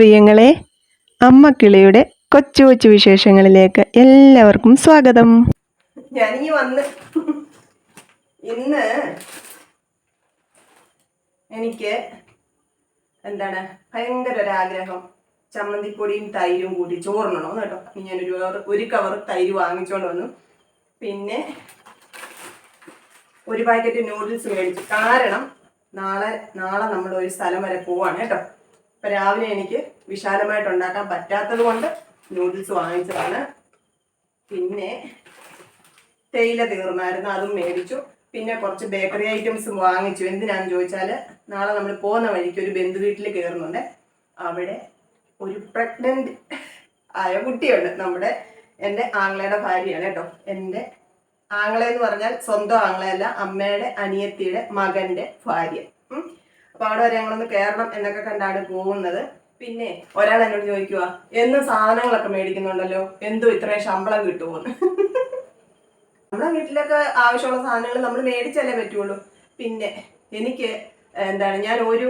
പ്രിയങ്ങളെ അമ്മ കിളിയുടെ കൊച്ചു കൊച്ചു വിശേഷങ്ങളിലേക്ക് എല്ലാവർക്കും സ്വാഗതം. ഞാനിങ്ങി വന്ന് ഇന്ന് എനിക്ക് എന്താണ് ഭയങ്കര ഒരാഗ്രഹം ചമ്മന്തിപ്പൊടിയും തൈരും കൂടി ചോറിനണം കേട്ടോ. ഞാൻ ഒരു കവർ തൈര് വാങ്ങിച്ചോണ്ട് വന്നു. പിന്നെ ഒരു പാക്കറ്റ് നൂഡിൽസ് മേടിച്ചു. കാരണം നാളെ നാളെ നമ്മൾ ഒരു സ്ഥലം വരെ പോവാണ് കേട്ടോ. അപ്പൊ രാവിലെ എനിക്ക് വിശാലമായിട്ട് ഉണ്ടാക്കാൻ പറ്റാത്തത് കൊണ്ട് നൂഡിൽസ് വാങ്ങിച്ചതാണ്. പിന്നെ തേയില തീർന്നായിരുന്നു അതും മേടിച്ചു. പിന്നെ കുറച്ച് ബേക്കറി ഐറ്റംസ് വാങ്ങിച്ചു. എന്തിനാന്ന് ചോദിച്ചാൽ നാളെ നമ്മൾ പോകുന്ന വഴിക്ക് ഒരു ബന്ധു വീട്ടിൽ കയറുന്നുണ്ട് അവിടെ ഒരു പ്രഗ്നന്റ് ആയ കുട്ടിയുണ്ട്. നമ്മുടെ എന്റെ ആങ്ങളയുടെ ഭാര്യയാണ് കേട്ടോ. എന്റെ ആങ്ങളെ എന്ന് പറഞ്ഞാൽ സ്വന്തം ആങ്ങളയല്ല അമ്മയുടെ അനിയത്തിയുടെ മകന്റെ ഭാര്യ. ഉം. അപ്പൊ അവിടെ ഞങ്ങളൊന്ന് കയറണം എന്നൊക്കെ കണ്ടാണ് പോകുന്നത്. പിന്നെ ഒരാൾ എന്നോട് ചോദിക്കുക എന്ന് സാധനങ്ങളൊക്കെ മേടിക്കുന്നുണ്ടല്ലോ? എന്തോ ഇത്രയും ശമ്പളം കിട്ടുമോന്ന് നമ്മുടെ വീട്ടിലൊക്കെ ആവശ്യമുള്ള സാധനങ്ങൾ നമ്മൾ മേടിച്ചല്ലേ പറ്റുള്ളൂ. പിന്നെ എനിക്ക് എന്താണ് ഞാൻ ഒരു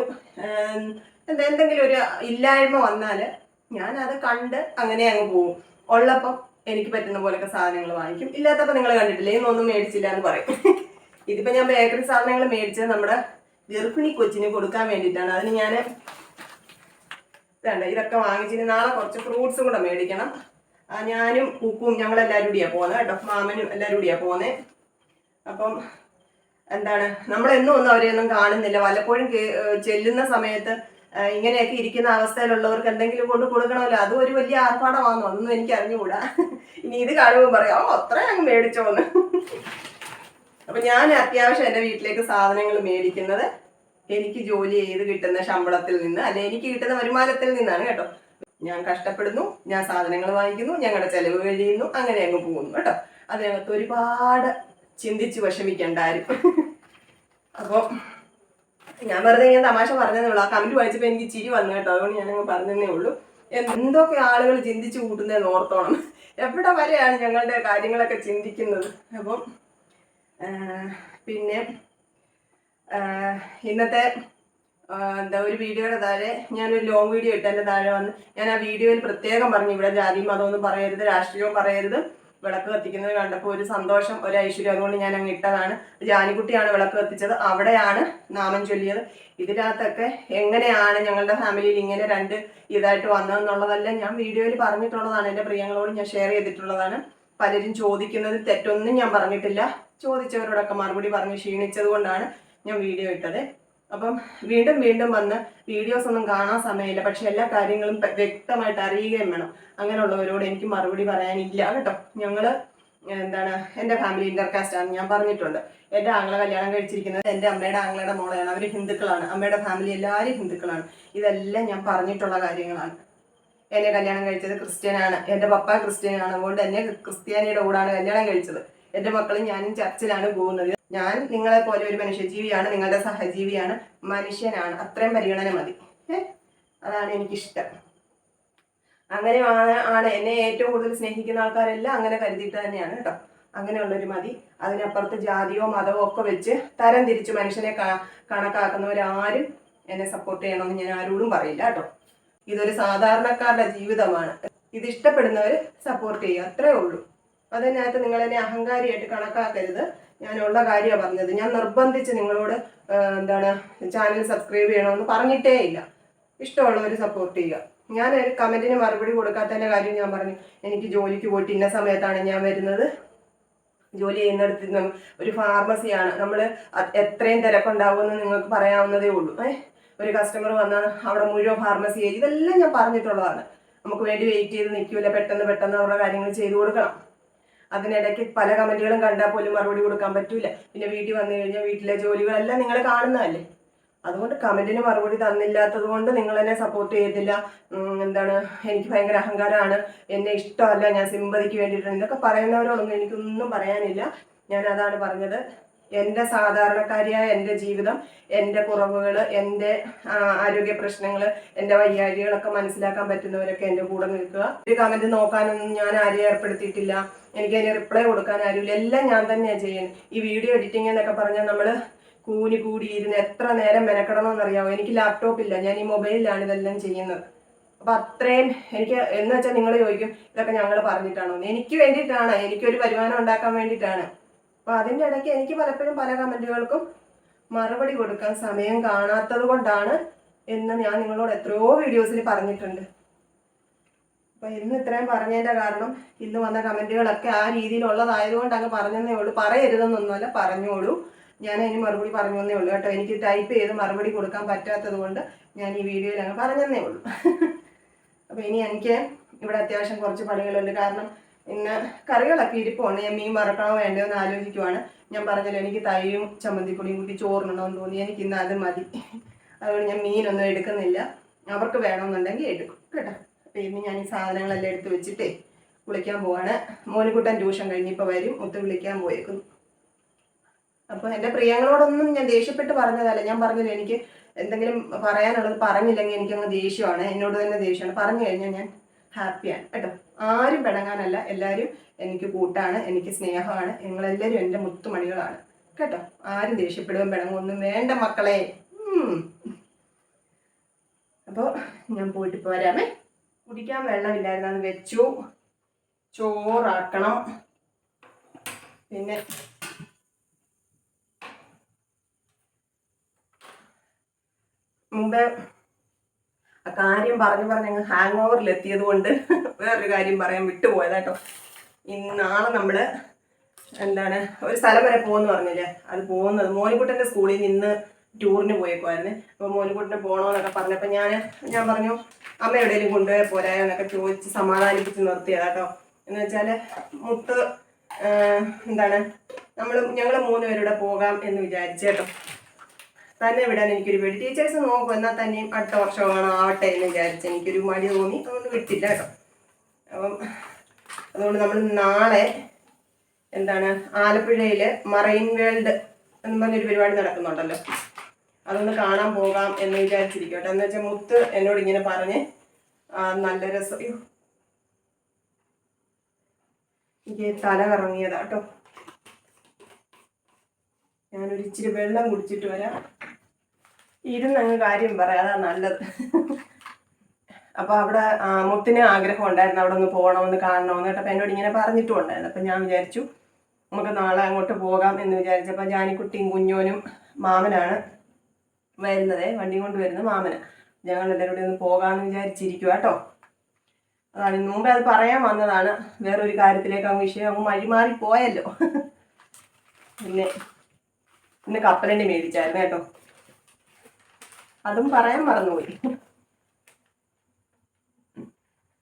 എന്തെങ്കിലും ഒരു ഇല്ലായ്മ വന്നാൽ ഞാൻ അത് കണ്ട് അങ്ങനെ അങ്ങ് പോകും. ഉള്ളപ്പം എനിക്ക് പറ്റുന്ന പോലൊക്കെ സാധനങ്ങൾ വാങ്ങിക്കും. ഇല്ലാത്തപ്പോൾ നിങ്ങൾ കണ്ടിട്ടില്ലേ? ഇന്നൊന്നും മേടിച്ചില്ല എന്ന് പറയും. ഇതിപ്പോൾ ഞാൻ ബേക്കറി സാധനങ്ങൾ മേടിച്ചത് നമ്മുടെ ഗർഭിണി കൊച്ചിന് കൊടുക്കാൻ വേണ്ടിയിട്ടാണ്. അതിന് ഞാൻ വേണ്ട ഇതൊക്കെ വാങ്ങിച്ചിന് നാളെ കുറച്ച് ഫ്രൂട്ട്സും കൂടെ മേടിക്കണം. ഞാനും കുക്കും ഞങ്ങളെല്ലാവരും കൂടിയാ പോകുന്നത് കേട്ടോ. മാമനും എല്ലാവരും കൂടിയാ പോകുന്നത് അപ്പം എന്താണ് നമ്മളെന്നും ഒന്നും അവരെയൊന്നും കാണുന്നില്ല. വല്ലപ്പോഴും ചെല്ലുന്ന സമയത്ത് ഇങ്ങനെയൊക്കെ ഇരിക്കുന്ന അവസ്ഥയിലുള്ളവർക്ക് എന്തെങ്കിലും കൊണ്ട് കൊടുക്കണമല്ലോ. അതും ഒരു വലിയ ആർഭാടമാണെന്നോ അതൊന്നും എനിക്ക് അറിഞ്ഞുകൂടാ ഇനി ഇത് കാണുമ്പോൾ പറയാം അത്ര അങ്ങ് മേടിച്ചോന്ന്. അപ്പൊ ഞാൻ അത്യാവശ്യം എന്റെ വീട്ടിലേക്ക് സാധനങ്ങൾ മേടിക്കുന്നത് എനിക്ക് ജോലി ചെയ്ത് കിട്ടുന്ന ശമ്പളത്തിൽ നിന്ന് അല്ലെ എനിക്ക് കിട്ടുന്ന വരുമാനത്തിൽ നിന്നാണ് കേട്ടോ. ഞാൻ കഷ്ടപ്പെടുന്നു ഞാൻ സാധനങ്ങൾ വാങ്ങിക്കുന്നു ഞങ്ങളുടെ ചെലവ് കഴിയുന്നു അങ്ങനെ അങ്ങ് പോകുന്നു കേട്ടോ. അതിനകത്ത് ഒരുപാട് ചിന്തിച്ച് വിഷമിക്കേണ്ട ആരും അപ്പോൾ ഞാൻ വെറുതെ ഞാൻ തമാശ പറഞ്ഞതേ ഉള്ളൂ ആ കമന്റ് വായിച്ചപ്പോൾ എനിക്ക് ചിരി വന്നു കേട്ടോ. അതുകൊണ്ട് ഞാൻ ഞാനങ്ങ് പറഞ്ഞതേ ഉള്ളൂ. എന്തൊക്കെ ആളുകൾ ചിന്തിച്ചു കൂട്ടുന്നതെന്ന് ഓർത്തോണം. എവിടെ വരെയാണ് ഞങ്ങളുടെ കാര്യങ്ങളൊക്കെ ചിന്തിക്കുന്നത്? അപ്പം പിന്നെ ഇന്നത്തെ എന്താ ഒരു വീഡിയോയുടെ താഴെ ഞാനൊരു ലോങ് വീഡിയോ ഇട്ട് എന്റെ താഴെ വന്ന് ഞാൻ ആ വീഡിയോയിൽ പ്രത്യേകം പറഞ്ഞു ഇവിടെ ജാതി മതമൊന്നും പറയരുത് രാഷ്ട്രീയവും പറയരുത്. വിളക്ക് കത്തിക്കുന്നത് കണ്ടപ്പോൾ ഒരു സന്തോഷം ഒരു ഐശ്വര്യം അതുകൊണ്ട് ഞാൻ അങ്ങ് ഇട്ടതാണ്. ജാനിക്കുട്ടിയാണ് വിളക്ക് കത്തിച്ചത് അവിടെയാണ് നാമം ചൊല്ലിയത്. ഇതിനകത്തൊക്കെ എങ്ങനെയാണ് ഞങ്ങളുടെ ഫാമിലിയിൽ ഇങ്ങനെ രണ്ട് ഇതായിട്ട് വന്നതെന്നുള്ളതെല്ലാം ഞാൻ വീഡിയോയിൽ പറഞ്ഞിട്ടുള്ളതാണ് എന്റെ പ്രിയങ്ങളോട് ഞാൻ ഷെയർ ചെയ്തിട്ടുള്ളതാണ്. പലരും ചോദിക്കുന്നതിൽ തെറ്റൊന്നും ഞാൻ പറഞ്ഞിട്ടില്ല. ചോദിച്ചവരോടൊക്കെ മറുപടി പറഞ്ഞ് ക്ഷീണിച്ചത് കൊണ്ടാണ് ഞാൻ വീഡിയോ ഇട്ടത്. അപ്പം വീണ്ടും വീണ്ടും വന്ന് വീഡിയോസ് ഒന്നും കാണാൻ സമയമില്ല. പക്ഷെ എല്ലാ കാര്യങ്ങളും വ്യക്തമായിട്ട് അറിയുകയും വേണം. അങ്ങനെയുള്ളവരോട് എനിക്ക് മറുപടി പറയാനില്ല കേട്ടോ. ഞങ്ങൾ എന്താണ് എന്റെ ഫാമിലി ഇന്റർകാസ്റ്റ് ആണ് ഞാൻ പറഞ്ഞിട്ടുണ്ട്. എന്റെ ആങ്ങളെ കല്യാണം കഴിച്ചിരിക്കുന്നത് എന്റെ അമ്മയുടെ ആങ്ങളയുടെ മോളെയാണ്. അവർ ഹിന്ദുക്കളാണ്. അമ്മയുടെ ഫാമിലി എല്ലാവരും ഹിന്ദുക്കളാണ്. ഇതെല്ലാം ഞാൻ പറഞ്ഞിട്ടുള്ള കാര്യങ്ങളാണ്. എന്നെ കല്യാണം കഴിച്ചത് ക്രിസ്ത്യനാണ്. എന്റെ പപ്പ ക്രിസ്ത്യനാണ്. അതുകൊണ്ട് എന്നെ ക്രിസ്ത്യാനിയുടെ കൂടാണ് കല്യാണം കഴിച്ചത്. എന്റെ മക്കളും ഞാനും ചർച്ചിലാണ് പോകുന്നത്. ഞാൻ നിങ്ങളെ പോലെ ഒരു മനുഷ്യജീവിയാണ് നിങ്ങളുടെ സഹജീവിയാണ് മനുഷ്യനാണ്. അത്രയും പരിഗണന മതി? അതാണ് എനിക്കിഷ്ടം. അങ്ങനെ ആണ്- എന്നെ ഏറ്റവും കൂടുതൽ സ്നേഹിക്കുന്ന ആൾക്കാരെല്ലാം അങ്ങനെ കരുതിയിട്ട് തന്നെയാണ് കേട്ടോ. അങ്ങനെയുള്ളൊരു മതി. അതിനപ്പുറത്ത് ജാതിയോ മതമോ ഒക്കെ വെച്ച് തരം തിരിച്ച് മനുഷ്യനെ കണക്കാക്കുന്നവരാരും എന്നെ സപ്പോർട്ട് ചെയ്യണമെന്ന് ഞാൻ ആരോടും പറയില്ല കേട്ടോ. ഇതൊരു സാധാരണക്കാരുടെ ജീവിതമാണ്. ഇത് ഇഷ്ടപ്പെടുന്നവർ സപ്പോർട്ട് ചെയ്യുക. അത്രേ ഉള്ളൂ. അതിനകത്ത് നിങ്ങൾ എന്നെ അഹങ്കാരിയായിട്ട് കണക്കാക്കരുത്. ഞാൻ ഉള്ള കാര്യമാണ് പറഞ്ഞത്. ഞാൻ നിർബന്ധിച്ച് നിങ്ങളോട് എന്താണ് ചാനൽ സബ്സ്ക്രൈബ് ചെയ്യണമെന്ന് പറഞ്ഞിട്ടേ ഇല്ല. ഇഷ്ടമുള്ളവർ സപ്പോർട്ട് ചെയ്യുക. ഞാൻ ഒരു കമന്റിന് മറുപടി കൊടുക്കാത്തതിന്റെ കാര്യം ഞാൻ പറഞ്ഞു. എനിക്ക് ജോലിക്ക് പോയിട്ട് ഇന്ന സമയത്താണ് ഞാൻ വരുന്നത്. ജോലി ചെയ്യുന്നിടത്ത് ഒരു ഫാർമസിയാണ് നമ്മൾ എത്രയും തിരക്കുണ്ടാവുമെന്ന് നിങ്ങൾക്ക് പറയാവുന്നതേ ഉള്ളൂ. ഏഹ് ഒരു കസ്റ്റമർ വന്നാൽ അവിടെ മുഴുവൻ ഫാർമസി ഇതെല്ലാം ഞാൻ പറഞ്ഞിട്ടുള്ളതാണ്. നമുക്ക് വേണ്ടി വെയിറ്റ് ചെയ്ത് നിൽക്കില്ല പെട്ടെന്ന് പെട്ടെന്ന് അവരുടെ കാര്യങ്ങൾ ചെയ്തു കൊടുക്കണം. അതിനിടയ്ക്ക് പല കമന്റുകളും കണ്ടാൽ പോലും മറുപടി കൊടുക്കാൻ പറ്റൂല. പിന്നെ വീട്ടിൽ വന്നു കഴിഞ്ഞാൽ വീട്ടിലെ ജോലികളെല്ലാം നിങ്ങൾ കാണുന്നതല്ലേ? അതുകൊണ്ട് കമന്റിന് മറുപടി തന്നില്ലാത്തത് കൊണ്ട് നിങ്ങൾ എന്നെ സപ്പോർട്ട് ചെയ്തില്ല എന്താണ് എനിക്ക് ഭയങ്കര അഹങ്കാരമാണ്. എന്നെ ഇഷ്ടമല്ല ഞാൻ സിമ്പതിക്ക് വേണ്ടിയിട്ടുണ്ട് ഇതൊക്കെ പറയുന്നവരോടൊന്നും എനിക്കൊന്നും പറയാനില്ല. ഞാൻ അതാണ് പറഞ്ഞത്. എന്റെ സാധാരണക്കാരിയായ എന്റെ ജീവിതം എന്റെ കുറവുകൾ എന്റെ ആരോഗ്യ പ്രശ്നങ്ങൾ എന്റെ വയ്യാഴികളൊക്കെ മനസ്സിലാക്കാൻ പറ്റുന്നവരൊക്കെ എന്റെ കൂടെ നിൽക്കുക. ഒരു കമന്റ് നോക്കാനൊന്നും ഞാൻ ആരെയും ഏർപ്പെടുത്തിയിട്ടില്ല. എനിക്ക് അതിന് റിപ്ലൈ കൊടുക്കാൻ ആരുമില്ല. എല്ലാം ഞാൻ തന്നെയാണ് ചെയ്യുന്നത് ഈ വീഡിയോ എഡിറ്റിംഗ് എന്നൊക്കെ പറഞ്ഞാൽ നമ്മൾ കൂനി കൂടി ഇരുന്ന് എത്ര നേരം മെനക്കെടണമെന്നറിയാമോ എനിക്ക് ലാപ്ടോപ്പ് ഇല്ല. ഞാൻ ഈ മൊബൈലിലാണ് ഇതെല്ലാം ചെയ്യുന്നത്. അപ്പൊ അത്രയും എനിക്ക് എന്ന് വെച്ചാൽ നിങ്ങൾ ചോദിക്കും ഇതൊക്കെ ഞങ്ങൾ പറഞ്ഞിട്ടാണോ. എനിക്ക് വേണ്ടിയിട്ടാണ്. എനിക്കൊരു വരുമാനം ഉണ്ടാക്കാൻ വേണ്ടിയിട്ടാണ്. അപ്പൊ അതിന്റെ ഇടയ്ക്ക് എനിക്ക് പലപ്പോഴും പല കമന്റുകൾക്കും മറുപടി കൊടുക്കാൻ സമയം കാണാത്തത് കൊണ്ടാണ് എന്ന് ഞാൻ നിങ്ങളോട് എത്രയോ വീഡിയോസിൽ പറഞ്ഞിട്ടുണ്ട്. അപ്പൊ ഇന്ന് ഇത്രയും പറഞ്ഞതിന്റെ കാരണം ഇന്ന് വന്ന കമന്റുകളൊക്കെ ആ രീതിയിലുള്ളതായതുകൊണ്ട് അങ്ങ് പറഞ്ഞതേ ഉള്ളൂ. പറയരുതെന്നൊന്നുമല്ല പറഞ്ഞോളൂ. ഞാൻ അതിന് മറുപടി പറഞ്ഞേ ഉള്ളൂ കേട്ടോ. എനിക്ക് ടൈപ്പ് ചെയ്ത് മറുപടി കൊടുക്കാൻ പറ്റാത്തത് കൊണ്ട് ഞാൻ ഈ വീഡിയോയിൽ അങ്ങ് പറഞ്ഞതേ ഉള്ളൂ. അപ്പൊ ഇനി എനിക്ക് ഇവിടെ അത്യാവശ്യം കുറച്ച് പണികളുണ്ട്. കാരണം ഇന്ന് കറികളൊക്കെ ഇരിപ്പുണ്ട്. ഞാൻ മീൻ വറക്കണോ വേണ്ടോ എന്ന് ആലോചിക്കുവാണ്. ഞാൻ പറഞ്ഞല്ലോ എനിക്ക് തൈയും ചമ്മന്തിപ്പൊടിയും കൂട്ടി ചോറിനണമെന്ന് തോന്നി. എനിക്ക് ഇന്ന് അത് മതി. അതുകൊണ്ട് ഞാൻ മീനൊന്നും എടുക്കുന്നില്ല. അവർക്ക് വേണമെന്നുണ്ടെങ്കിൽ എടുക്കും കേട്ടോ. അപ്പം ഇന്ന് ഞാൻ ഈ സാധനങ്ങളെല്ലാം എടുത്ത് വെച്ചിട്ടേ കുളിക്കാൻ പോവാണ്. മോനിക്കുട്ടൻ ട്യൂഷൻ കഴിഞ്ഞിപ്പോൾ വരും. ഒത്തു വിളിക്കാൻ പോയേക്കുന്നു. അപ്പോൾ എന്റെ പ്രിയങ്ങളോടൊന്നും ഞാൻ ദേഷ്യപ്പെട്ട് പറഞ്ഞതല്ല. ഞാൻ പറഞ്ഞില്ല എനിക്ക് എന്തെങ്കിലും പറയാനുള്ളത് പറഞ്ഞില്ലെങ്കിൽ എനിക്കങ്ങ് ദേഷ്യമാണ്. എന്നോട് തന്നെ ദേഷ്യമാണ്. പറഞ്ഞു കഴിഞ്ഞാൽ ഞാൻ ഹാപ്പിയാണ് കേട്ടോ. ആരും പിണങ്ങാനല്ല. എല്ലാവരും എനിക്ക് കൂട്ടാണ് എനിക്ക് സ്നേഹമാണ്. നിങ്ങളെല്ലാവരും എന്റെ മുത്തുമണികളാണ്. കേട്ടോ? ആരും ദേഷ്യപ്പെടുകയും പിണങ്ങൊന്നും വേണ്ട മക്കളെ. അപ്പോൾ ഞാൻ പോയിട്ട് പോരാമേ കുടിക്കാൻ വെള്ളമില്ലായിരുന്നു അത് വെച്ചു. ചോറാക്കണം. പിന്നെ മുമ്പേ ആ കാര്യം പറഞ്ഞു പറഞ്ഞ് ഞങ്ങൾ ഹാങ് ഓവറിൽ എത്തിയത് കൊണ്ട് വേറൊരു കാര്യം പറയാൻ വിട്ടുപോയതാട്ടോ. ഇന്ന് നാളെ നമ്മൾ എന്താണ് ഒരു സ്ഥലം വരെ പോകുന്നു പറഞ്ഞില്ലേ? അത് പോകുന്നത് മോനിക്കുട്ടന്റെ സ്കൂളിൽ നിന്ന് ഇന്ന് ടൂറിന് പോയേക്കുമായിരുന്നു അപ്പോൾ മോനിക്കുട്ടനെ പോകണമെന്നൊക്കെ പറഞ്ഞപ്പോൾ ഞാൻ ഞാൻ പറഞ്ഞു അമ്മ എവിടെയെങ്കിലും കൊണ്ടുപോയാൽ പോരായോ എന്നൊക്കെ ചോദിച്ച് സമാധാനിപ്പിച്ച് നിർത്തിയതാട്ടോ. എന്ന് വെച്ചാൽ മുത്ത് എന്താണ് നമ്മൾ ഞങ്ങൾ മൂന്ന് പേരൂടെ പോകാം എന്ന് വിചാരിച്ചു കേട്ടോ തന്നെ വിടാൻ എനിക്കൊരു പേടി. ടീച്ചേഴ്സ് നോക്കും എന്നാൽ തന്നെയും അടുത്ത വർഷം വേണം ആവട്ടെ എന്ന് വിചാരിച്ച് എനിക്കൊരു മടി തോന്നി. അതുകൊണ്ട് വിട്ടില്ല കേട്ടോ. അപ്പം അതുകൊണ്ട് നമ്മൾ നാളെ എന്താണ് ആലപ്പുഴയിൽ മറൈൻ വേൾഡ് എന്ന് പറഞ്ഞൊരു പരിപാടി നടക്കുന്നുണ്ടല്ലോ. അതൊന്ന് കാണാൻ പോകാം എന്ന് വിചാരിച്ചിരിക്കട്ടെ എന്ന് വെച്ചാൽ മുത്ത് എന്നോട് ഇങ്ങനെ പറഞ്ഞ് നല്ല രസം. എനിക്ക് തല കറങ്ങിയതാ കേട്ടോ. ഞാനൊരു ഇച്ചിരി വെള്ളം കുടിച്ചിട്ട് വരാം. ഇരുന്നങ്ങ് കാര്യം പറയാം അതാ നല്ലത്. അപ്പോൾ അവിടെ മുത്തിന് ആഗ്രഹം ഉണ്ടായിരുന്നു അവിടെ ഒന്ന് പോകണമെന്ന് കാണണമെന്ന് കേട്ടപ്പോൾ എന്നോട് ഇങ്ങനെ പറഞ്ഞിട്ടും ഉണ്ടായിരുന്നു. അപ്പം ഞാൻ വിചാരിച്ചു നമുക്ക് നാളെ അങ്ങോട്ട് പോകാം എന്ന് വിചാരിച്ചപ്പോൾ ജാനിക്കുട്ടിയും കുഞ്ഞോനും മാമനാണ് വരുന്നത് വണ്ടി കൊണ്ട് വരുന്നത് മാമന്. ഞങ്ങൾ എല്ലാവരും കൂടി ഒന്ന് പോകാമെന്ന് വിചാരിച്ചിരിക്കുക കേട്ടോ. അതാണ് മുമ്പേ അത് പറയാൻ വന്നതാണ്. വേറൊരു കാര്യത്തിലേക്ക് അങ്ങ് വിഷയം അങ്ങ് വഴിമാറി പോയല്ലോ. പിന്നെ ഇന്ന് കപ്പലണ്ടി മേടിച്ചായിരുന്നു കേട്ടോ. അതും പറയാൻ മറന്നുപോയി.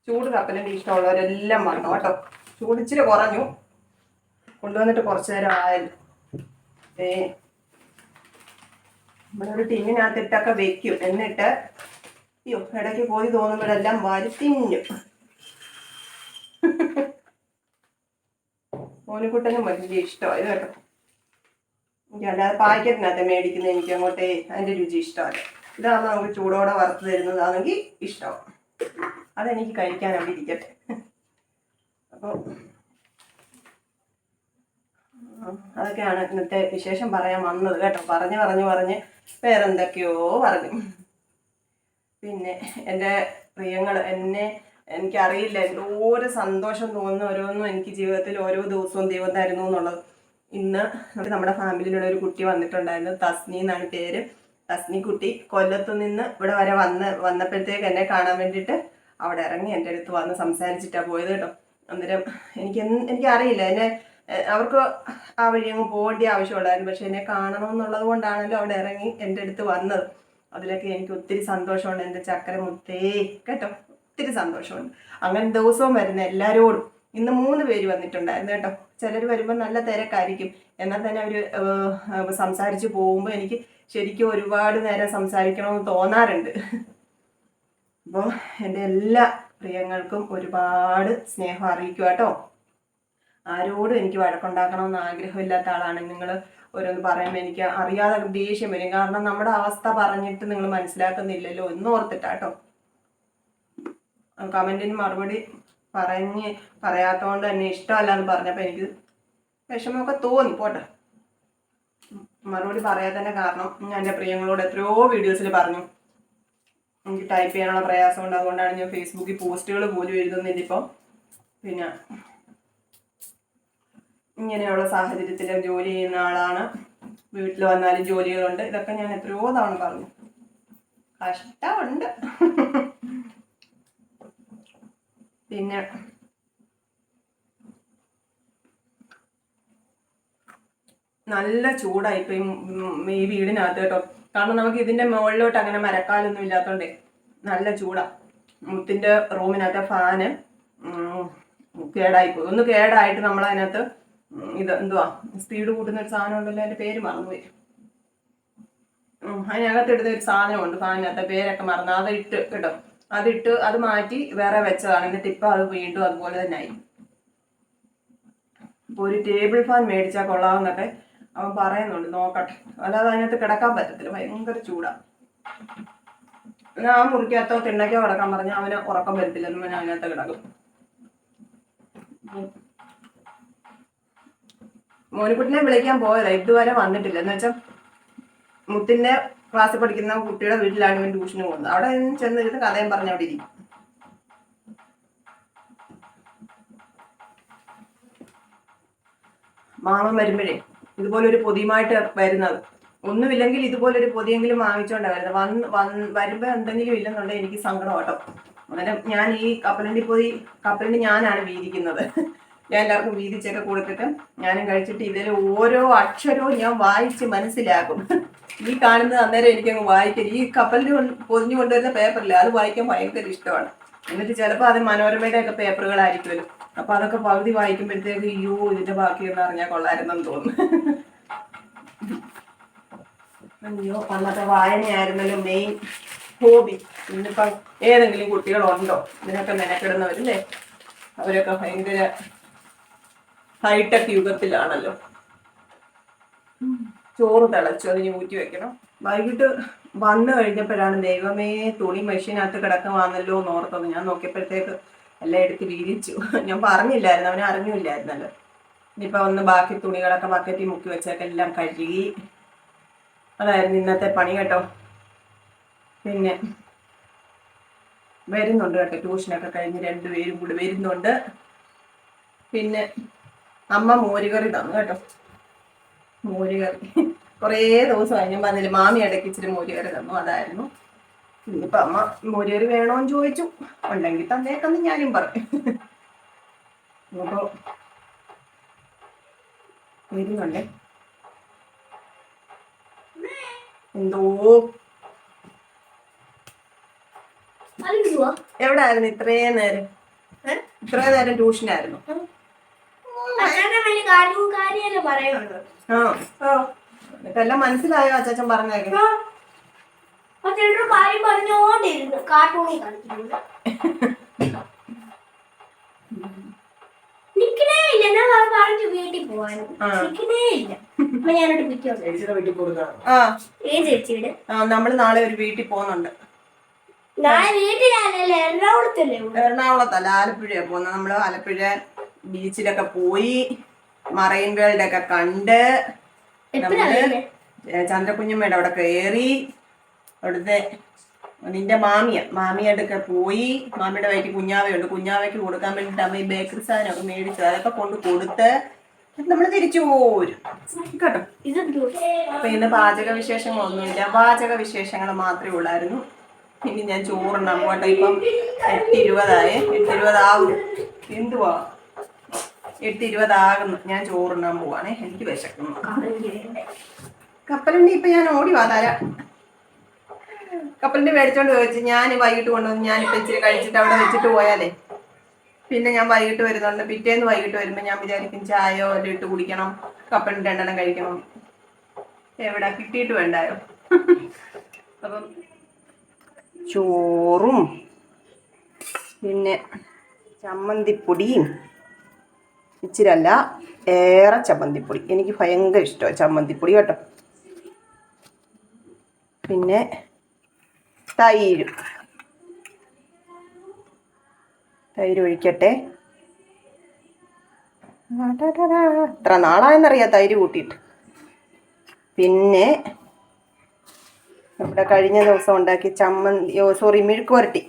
ചൂട് കപ്പലണ്ടി ഇഷ്ടമുള്ളവരെല്ലാം വന്നു കേട്ടോ. ചൂടിച്ചിരി കുറഞ്ഞു. കൊണ്ടുവന്നിട്ട് കുറച്ചു നേരം ആയാലും ഏ നമ്മളൊരു ടിന്നിനകത്തിട്ടൊക്കെ വെക്കും. എന്നിട്ട് അയ്യോ ഇടയ്ക്ക് പോയി തോന്നുമ്പോഴെല്ലാം വാരി തിന്നും. മോനിക്കുട്ടനും വലിയ ഇഷ്ടമായി കേട്ടോ. എനിക്ക് അല്ലാതെ പാക്കറ്റിനകത്ത് മേടിക്കുന്ന എനിക്ക് അങ്ങോട്ടേ അതിന്റെ രുചി ഇഷ്ടമല്ല. ഇതാകുമ്പോൾ നമുക്ക് ചൂടോടെ വറുത്ത് തരുന്നതാണെങ്കിൽ ഇഷ്ടമാണ് അതെനിക്ക് കഴിക്കാൻ അവിടെ ഇരിക്കട്ടെ. അപ്പോൾ അതൊക്കെയാണ് ഇന്നത്തെ വിശേഷം പറയാൻ വന്നത് കേട്ടോ. പറഞ്ഞ് പറഞ്ഞ് പറഞ്ഞ് വേറെന്തൊക്കെയോ പറഞ്ഞു. പിന്നെ എന്റെ പ്രിയങ്ങൾ എന്നെ എനിക്കറിയില്ല എന്തോരം സന്തോഷം തോന്നുന്ന ഓരോന്നും എനിക്ക് ജീവിതത്തിൽ ഓരോ ദിവസവും ദൈവം തരുന്നു എന്നുള്ളത്. ഇന്ന് നമ്മുടെ ഫാമിലിയിലുള്ള ഒരു കുട്ടി വന്നിട്ടുണ്ടായിരുന്നു. തസ്നി എന്നാണ് പേര്. തസ്നി കുട്ടി കൊല്ലത്തു നിന്ന് ഇവിടെ വരെ വന്ന് വന്നപ്പോഴത്തേക്ക് എന്നെ കാണാൻ വേണ്ടിയിട്ട് അവിടെ ഇറങ്ങി എന്റെ അടുത്ത് വന്ന് സംസാരിച്ചിട്ടാണ് പോയത് കേട്ടോ. അന്നേരം എനിക്ക് എനിക്ക് എനിക്കറിയില്ല. എന്നെ അവർക്ക് ആ വഴി അങ്ങ് പോകേണ്ട ആവശ്യമുള്ളായിരുന്നു. പക്ഷെ എന്നെ കാണണമെന്നുള്ളത് കൊണ്ടാണല്ലോ അവിടെ ഇറങ്ങി എന്റെ അടുത്ത് വന്നത്. അതിലൊക്കെ എനിക്ക് ഒത്തിരി സന്തോഷമുണ്ട്. എന്റെ ചക്കര മുത്തേ കേട്ടോ. ഒത്തിരി സന്തോഷമുണ്ട്. അങ്ങനെ ദിവസവും വരുന്ന എല്ലാവരോടും ഇന്ന് മൂന്ന് പേര് വന്നിട്ടുണ്ടായിരുന്നു കേട്ടോ. ചിലർ വരുമ്പോൾ നല്ല തിരക്കായിരിക്കും. എന്നാൽ തന്നെ അവർ സംസാരിച്ച് പോകുമ്പോൾ എനിക്ക് ശരിക്കും ഒരുപാട് നേരം സംസാരിക്കണമെന്ന് തോന്നാറുണ്ട്. അപ്പോൾ എന്റെ എല്ലാ പ്രിയങ്ങൾക്കും ഒരുപാട് സ്നേഹം അറിയിക്കുക കേട്ടോ. ആരോടും എനിക്ക് വഴക്കുണ്ടാക്കണമെന്ന് ആഗ്രഹമില്ലാത്ത ആളാണ്. നിങ്ങൾ ഓരോന്ന് പറയുമ്പോൾ എനിക്ക് അറിയാതെ ദേഷ്യം വരും. കാരണം നമ്മുടെ അവസ്ഥ പറഞ്ഞിട്ട് നിങ്ങൾ മനസ്സിലാക്കുന്നില്ലല്ലോ എന്ന് ഓർത്തിട്ടാട്ടോ കമന്റിന് മറുപടി പറഞ്ഞ് പറയാത്തതുകൊണ്ട് തന്നെ ഇഷ്ടമല്ല എന്ന് പറഞ്ഞപ്പോൾ എനിക്ക് വിഷമമൊക്കെ തോന്നി. പോട്ടെ. മറുപടി പറയാത്തതിന്റെ കാരണം ഞാൻ എന്റെ പ്രിയങ്ങളോട് എത്രയോ വീഡിയോസിൽ പറഞ്ഞു. എനിക്ക് ടൈപ്പ് ചെയ്യാനുള്ള പ്രയാസം ഉണ്ട്. അതുകൊണ്ടാണ് ഞാൻ ഫേസ്ബുക്കിൽ പോസ്റ്റുകൾ പോലും എഴുതുന്നില്ല ഇപ്പോൾ പിന്നെ ഇങ്ങനെയുള്ള സാഹചര്യത്തിൽ ജോലി ചെയ്യുന്ന ആളാണ്. വീട്ടിൽ വന്നാലും ജോലികളുണ്ട്. ഇതൊക്കെ ഞാൻ എത്രയോ തവണ പറഞ്ഞു. കഷ്ടമുണ്ട്. പിന്നെ നല്ല ചൂടായി ഇപ്പൊ ഈ വീടിനകത്ത് കേട്ടോ. കാരണം നമുക്ക് ഇതിന്റെ മുകളിലോട്ട് അങ്ങനെ മരക്കാലൊന്നും ഇല്ലാത്തോണ്ടേ നല്ല ചൂടാ. മുത്തിന്റെ റൂമിനകത്തെ ഫാന് കേടായി പോയി. ഒന്ന് കേടായിട്ട് നമ്മൾ അതിനകത്ത് ഇത് എന്തുവാ? സ്പീഡ് കൂട്ടുന്ന ഒരു സാധനം ഉണ്ടല്ലോ അതിന്റെ പേര് മറന്നുപോയി. അതിനകത്ത് ഇടുന്ന ഒരു സാധനമുണ്ട് ഫാനിനകത്തെ പേരൊക്കെ മറന്നു. അത് ഇട്ട് കേട്ടോ അതിട്ട് അത് മാറ്റി വേറെ വെച്ചതാണ്. എന്നിട്ട് ഇപ്പൊ അത് വീണ്ടും അതുപോലെ തന്നെ ആയി. ഇപ്പോൾ ഒരു ടേബിൾ ഫാൻ മേടിച്ചാൽ കൊള്ളാമെന്നൊക്കെ അവൻ പറയുന്നുണ്ട്. നോക്കട്ടെ. അല്ലാതെ അതിനകത്ത് കിടക്കാൻ പറ്റത്തില്ല. ഭയങ്കര ചൂടാ. ഞാൻ ആ മുറിക്കകത്തോ കിടക്കാൻ പറഞ്ഞാൽ അവന് ഉറക്കം വരത്തില്ല. എന്ന് അതിനകത്ത് കിടക്കും. മോനിക്കുട്ടിനെ വിളിക്കാൻ പോയതാ. ഇതുവരെ വന്നിട്ടില്ല. എന്ന് വെച്ചാൽ മുത്തിന്റെ ക്ലാസ്സിൽ പഠിക്കുന്ന കുട്ടിയുടെ വീട്ടിലാണ് ഇവൻ ട്യൂഷന് പോകുന്നത്. അവിടെ ചെന്നിരുന്ന് കഥയും പറഞ്ഞ് അവിടെ ഇരിക്കും. മാമൻ വരുമ്പോഴേ ഇതുപോലെ ഒരു പൊതിയുമായിട്ട് വരുന്നത്. ഒന്നുമില്ലെങ്കിൽ ഇതുപോലെ ഒരു പൊതിയെങ്കിലും വാങ്ങിച്ചോണ്ടാ വരുന്നത്. വന്ന് വന്ന് വരുമ്പോ എന്തെങ്കിലും ഇല്ലെന്നുണ്ടെങ്കിൽ എനിക്ക് സങ്കടം കേട്ടോ അന്നേരം ഞാൻ ഈ കപ്പലണ്ടി പൊതി കപ്പലണ്ടി ഞാനാണ് വീതിക്കുന്നത്. ഞാൻ എല്ലാവർക്കും വീതിച്ചൊക്കെ കൊടുത്തിട്ട് ഞാനും കഴിച്ചിട്ട് ഇതിൽ ഓരോ അക്ഷരവും ഞാൻ വായിച്ച് മനസ്സിലാക്കും. ഈ കാണുന്നത് അന്നേരം എനിക്കങ്ങ് വായിക്കരുത് ഈ കപ്പലിന് പൊതിഞ്ഞു കൊണ്ടുവരുന്ന പേപ്പറില്ല അത് വായിക്കാൻ ഭയങ്കര ഇഷ്ടമാണ്. എന്നിട്ട് ചിലപ്പോൾ അത് മനോരമയുടെ ഒക്കെ പേപ്പറുകളായിരിക്കുമല്ലോ. അപ്പൊ അതൊക്കെ പകുതി വായിക്കുമ്പോഴത്തേക്ക് അയ്യോ ഇതിന്റെ ബാക്കിയെന്ന് അറിഞ്ഞാൽ കൊള്ളായിരുന്നെന്ന് തോന്നുന്നു. അയ്യോ അന്നത്തെ വായനയായിരുന്നല്ലോ മെയിൻ ഹോബി ഇന്നിപ്പം ഏതെങ്കിലും കുട്ടികളുണ്ടോ? ഇതിനൊക്കെ മെനക്കെടുന്നവരില്ലേ? അവരൊക്കെ ഭയങ്കര ഹൈടെക് യുഗത്തിലാണല്ലോ. ചോറ് തിളച്ചു. അതിന് ഊറ്റി വെക്കണം. വൈകിട്ട് വന്നു കഴിഞ്ഞപ്പോഴാണ് ദൈവമേ തുണി മെഷീനകത്ത് കിടക്കുവാന്നല്ലോ എന്ന് ഓർത്തത്. ഞാൻ നോക്കിയപ്പോഴത്തേക്ക് എല്ലാം എടുത്ത് വീതിച്ചു ഞാൻ പറഞ്ഞില്ലായിരുന്നു അവനെ അറിഞ്ഞില്ലായിരുന്നല്ലോ ഇനിയിപ്പോൾ ഒന്ന് ബാക്കി തുണികളൊക്കെ ബക്കറ്റി മുക്കി വെച്ചൊക്കെ എല്ലാം കഴുകി. അതായിരുന്നു ഇന്നത്തെ പണി കേട്ടോ. പിന്നെ വരുന്നുണ്ട് കേട്ടോ. ട്യൂഷനൊക്കെ കഴിഞ്ഞ് രണ്ടുപേരും കൂടി വരുന്നുണ്ട്. പിന്നെ അമ്മ മോരുകറി തന്നു കേട്ടോ. മോരുകറി കുറേ. ദിവസമായി. ഞാൻ പറഞ്ഞില്ല മാമി ഇടയ്ക്ക് ഇച്ചിരി മോരുകറി തന്നു. അതായിരുന്നു. ഇനിയിപ്പോൾ അമ്മ മോരുകറി വേണോന്ന് ചോദിച്ചു. ഉണ്ടെങ്കിൽ തന്നേക്കെന്ന് ഞാനും പറഞ്ഞു. അപ്പോൾ വരുന്നുണ്ടേ. എന്തോ? എവിടെ ആയിരുന്നു ഇത്രയും നേരം. ഇത്രേ ഇത്രയും നേരം ട്യൂഷനായിരുന്നു. കാര്യവും കാര്യമല്ലേ പറയുന്നുണ്ട് മനസ്സിലായോ? അച്ചാച്ചൻ പറഞ്ഞേക്കെ അച്ഛനോട് കാര്യം പറഞ്ഞോണ്ടിരുന്നു. കാർട്ടൂണിൽ കളിക്കുന്നത് നിക്കണേ ഇല്ല. ഞാൻ പറഞ്ഞു വീട്ടിൽ പോവാനും? ആ. നിക്കണേ ഇല്ല. അപ്പൊ ഞാനോട് പിറ്റോണ്ട് ആ. ഏത് ചേച്ചിയുടെ? ആ നമ്മൾ നാളെ ഒരു വീട്ടിൽ പോകുന്നുണ്ട്. ഞാൻ എറണാകുളത്തല്ലേ. എറണാകുളത്തല്ല ആലപ്പുഴയാ പോകുന്നത്. നമ്മൾ ആലപ്പുഴ ബീച്ചിലൊക്കെ പോയി മറൈൻ വേൾഡ് ഒക്കെ കണ്ട് നമ്മൾ ചന്ദ്രകുഞ്ഞമ്മയുടെ അവിടെ കയറി അവിടുത്തെ നിന്റെ മാമിയ മാമിയായിട്ടൊക്കെ പോയി. മാമിയുടെ വയറ്റിൽ കുഞ്ഞാവയുണ്ട് കുഞ്ഞാവയ്ക്ക് കൊടുക്കാൻ വേണ്ടിട്ട് അമ്മ ഈ ബേക്കറി സാധനമൊക്കെ മേടിച്ചത് അതൊക്കെ കൊണ്ട് കൊടുത്ത് നമ്മൾ തിരിച്ചു പോരും. കേട്ടോ? അപ്പൊ ഇന്ന് പാചക വിശേഷങ്ങളൊന്നുമില്ല. പാചക വിശേഷങ്ങൾ മാത്രമേ ഉള്ളായിരുന്നു. ഇനി ഞാൻ ചോറുണ്ടാകും കേട്ടോ ഇപ്പം എട്ടിരുപതായി എട്ടിരുപതാവും എന്തുവാ? എട്ട് ഇരുപതാകുന്നു ഞാൻ ചോറുണ്ടാൻ പോവാണേ. എനിക്ക് വിശക്കുന്നു. കപ്പലണ്ടി ഇപ്പൊ ഞാൻ ഓടി വാതാര കപ്പലിന്റെ കപ്പലണ്ടി മേടിച്ചോണ്ട് ചോദിച്ചു ഞാൻ വൈകിട്ട് കൊണ്ടുവന്ന് ഞാൻ ഇപ്പൊ ഇച്ചിരി കഴിച്ചിട്ട് അവിടെ വെച്ചിട്ട് പോയാലേ. പിന്നെ ഞാൻ വൈകിട്ട് വരുന്നുണ്ട്. പിറ്റേന്ന് വൈകിട്ട് വരുമ്പോ ഞാൻ വിചാരിക്കും ചായയോ വല്ലതും ഇട്ട് കുടിക്കണം. കപ്പലണ്ടി രണ്ടെണ്ണം കഴിക്കണം. എവിടെ? കിട്ടിയിട്ട് വേണ്ടായോ? അപ്പം ചോറും പിന്നെ ചമ്മന്തിപ്പൊടിയും ഇച്ചിരി അല്ല ഏറെ ചമ്മന്തിപ്പൊടി. എനിക്ക് ഭയങ്കര ഇഷ്ടമാണ് ചമ്മന്തിപ്പൊടി കേട്ടോ. പിന്നെ തൈര്. തൈര് ഒഴിക്കട്ടെ. എത്ര നാളായെന്നറിയാം തൈര് കൂട്ടിയിട്ട്. പിന്നെ നമ്മുടെ കഴിഞ്ഞ ദിവസം ഉണ്ടാക്കി ചമ്മന്തി സോറി മെഴുക്ക് പുരട്ടി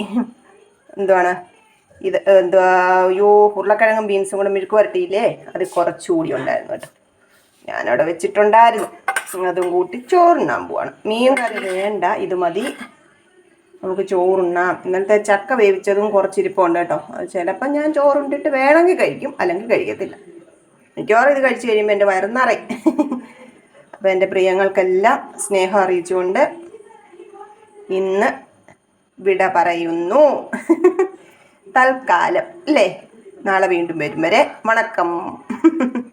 എന്തുവാണ്? ഇത് എന്തുവാ അയ്യോ ഉരുളക്കിഴങ്ങും ബീൻസും കൂടെ മെഴുക്ക് വരട്ടിയില്ലേ അത് കുറച്ചുകൂടി ഉണ്ടായിരുന്നു കേട്ടോ. ഞാനവിടെ വെച്ചിട്ടുണ്ടായിരുന്നു. അതും കൂട്ടി ചോറുണ്ണാൻ പോവാണ്. മീൻ കറി വേണ്ട ഇത് മതി. നമുക്ക് ചോറുണ്ണാം. ഇന്നലത്തെ ചക്ക വേവിച്ചതും കുറച്ചിരിപ്പുണ്ട് കേട്ടോ. അത് ചിലപ്പോൾ ഞാൻ ചോറുണ്ടിട്ട് വേണമെങ്കിൽ കഴിക്കും അല്ലെങ്കിൽ കഴിക്കത്തില്ല. മിക്കവാറും ഇത് കഴിച്ചു കഴിയുമ്പോൾ എന്റെ വയറുന്നറയും അപ്പോൾ എന്റെ പ്രിയങ്ങൾക്കെല്ലാം സ്നേഹം അറിയിച്ചുകൊണ്ട് ഇന്ന് വിട പറയുന്നു. തൽക്കാലം അല്ലേ നാളെ വീണ്ടും വരും വരെ. വണക്കം.